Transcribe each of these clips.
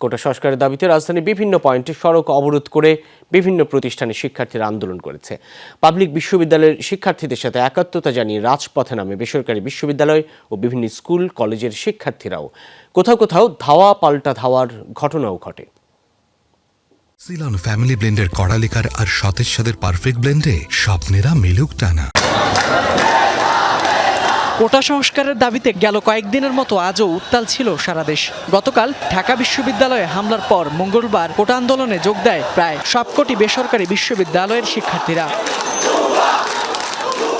কোটা সংস্কারের দাবিতে রাজধানীর বিভিন্ন পয়েন্টে সড়ক অবরোধ করে বিভিন্ন প্রতিষ্ঠানের শিক্ষার্থীরা আন্দোলন করেছে। পাবলিক বিশ্ববিদ্যালয়ের শিক্ষার্থীদের সাথে একাত্মতা জানিয়ে রাজপথে নামে বেসরকারি বিশ্ববিদ্যালয় ও বিভিন্ন স্কুল, কলেজের শিক্ষার্থীরাও। কোথাও কোথাও ধাওয়া, পাল্টা ধাওয়ার ঘটনাও ঘটে। সিলন ফ্যামিলি ব্লেন্ডের কড়ালিকার আর সতেজ সাদের পারফেক্ট ব্লেন্ডে স্বপ্নেরা মিলুক টানা। কোটা সংস্কারের দাবিতে গেল কয়েকদিনের মতো আজও উত্তাল ছিল সারা দেশ। গতকাল ঢাকা বিশ্ববিদ্যালয়ে হামলার পর মঙ্গলবার কোটা আন্দোলনে যোগ দেয় প্রায় সবকটি বেসরকারি বিশ্ববিদ্যালয়ের শিক্ষার্থীরা।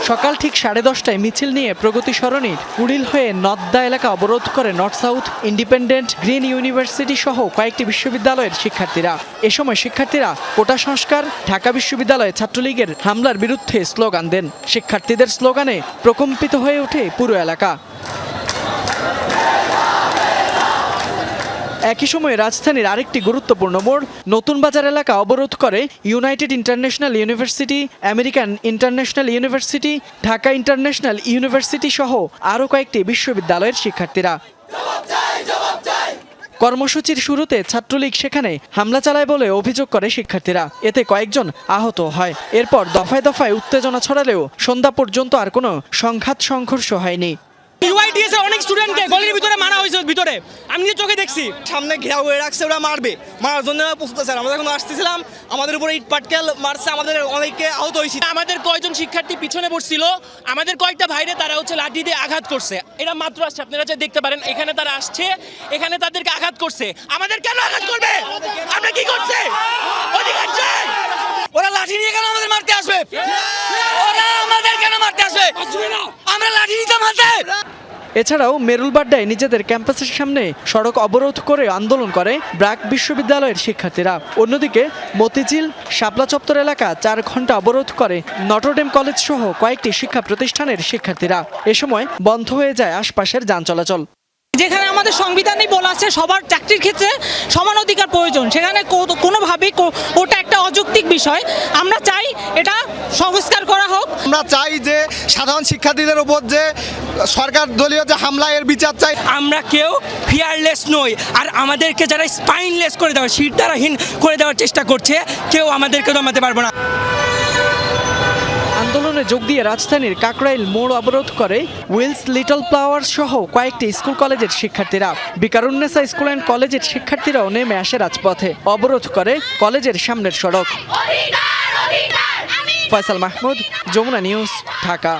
সকাল ঠিক সাড়ে দশটায় মিছিল নিয়ে প্রগতি সরণির কুড়িল হয়ে নদ্দা এলাকা অবরোধ করে North South Independent Green University সহ কয়েকটি বিশ্ববিদ্যালয়ের শিক্ষার্থীরা। এ সময় শিক্ষার্থীরা কোটা সংস্কার, ঢাকা বিশ্ববিদ্যালয়ে ছাত্রলীগের হামলার বিরুদ্ধে স্লোগান দেন। শিক্ষার্থীদের স্লোগানে প্রকম্পিত হয়ে ওঠে পুরো এলাকা। একই সময়ে রাজধানীর আরেকটি গুরুত্বপূর্ণ মোড়, নতুন বাজার এলাকা অবরোধ করে United International University American International University Dhaka International University সহ আরও কয়েকটি বিশ্ববিদ্যালয়ের শিক্ষার্থীরা। কর্মসূচির শুরুতে ছাত্রলীগ সেখানে হামলা চালায় বলে অভিযোগ করে শিক্ষার্থীরা। এতে কয়েকজন আহত হয়। এরপর দফায় দফায় উত্তেজনা ছড়ালেও সন্ধ্যা পর্যন্ত আর কোনো সংঘাত সংঘর্ষ হয়নি অনেক স্টুডেন্টকে গলির আমি নিজে চোখে দেখছি। সামনে ঘেরাও হয়ে রাখছে ওরা মারবে। মারার জন্য প্রস্তুত স্যার আমরা যখন আসতেছিলাম আমাদের উপরে ইট পাটকেল মারছে আমাদের অনেককে আহত হয়েছি। আমাদের কয়জন শিক্ষার্থী পিছনে পড়ছিল আমাদের কয়েকটা ভাইরে তারা হচ্ছে লাঠি দিয়ে আঘাত করছে। এরা মাত্র আসছে আপনারা যে দেখতে পারেন এখানে তারা আসছে এখানে তাদেরকে আঘাত করছে। আমাদের কেন আঘাত করবে? আমরা কি করছে? অধিকার চাই ওরা লাঠি নিয়ে কেন আমাদের মারতে আসবে? ওরা আমাদের কেন মারতে আসবে আমরা লাঠি নিতে মারতে এছাড়াও মেরুলবাড্ডায় নিজেদের ক্যাম্পাসের সামনে সড়ক অবরোধ করে আন্দোলন করে ব্র্যাক বিশ্ববিদ্যালয়ের শিক্ষার্থীরা। অন্যদিকে মতিঝিল শাপলা চত্বর এলাকা চার ঘণ্টা অবরোধ করে নটরডেম কলেজ সহ কয়েকটি শিক্ষা প্রতিষ্ঠানের শিক্ষার্থীরা। এ সময় বন্ধ হয়ে যায় আশপাশের যান চলাচল। যেখানে আমাদের সংবিধানই বলা আছে সবার চাকরির ক্ষেত্রে সমান অধিকার প্রয়োজন। সেখানে কোনোভাবেই ওটা বিষয়। আমরা চাই এটা সংস্কার করা হোক। আমরা চাই যে সাধারণ শিক্ষার্থীদের উপর যে সরকার দলীয় যে হামলা এর বিচার চাই। আমরা কেউ ফিয়ারলেস নই। আর আমাদেরকে যারা স্পাইনলেস করে দেওয়া শিরদারাহীন করে দেওয়ার চেষ্টা করছে কেউ আমাদেরকে দমাতে পারব না। আন্দোলনে যোগ দিয়ে রাজধানীর কাকরাইল মোড় অবরোধ করে উইলস লিটল ফ্লাওয়ার সহ কয়েকটি স্কুল কলেজের শিক্ষার্থীরা। বিকারুন্নেসা স্কুল অ্যান্ড কলেজের শিক্ষার্থীরাও নেমে আসে রাজপথে অবরোধ করে কলেজের সামনের সড়ক। ফয়সাল মাহমুদ যমুনা নিউজ ঢাকা।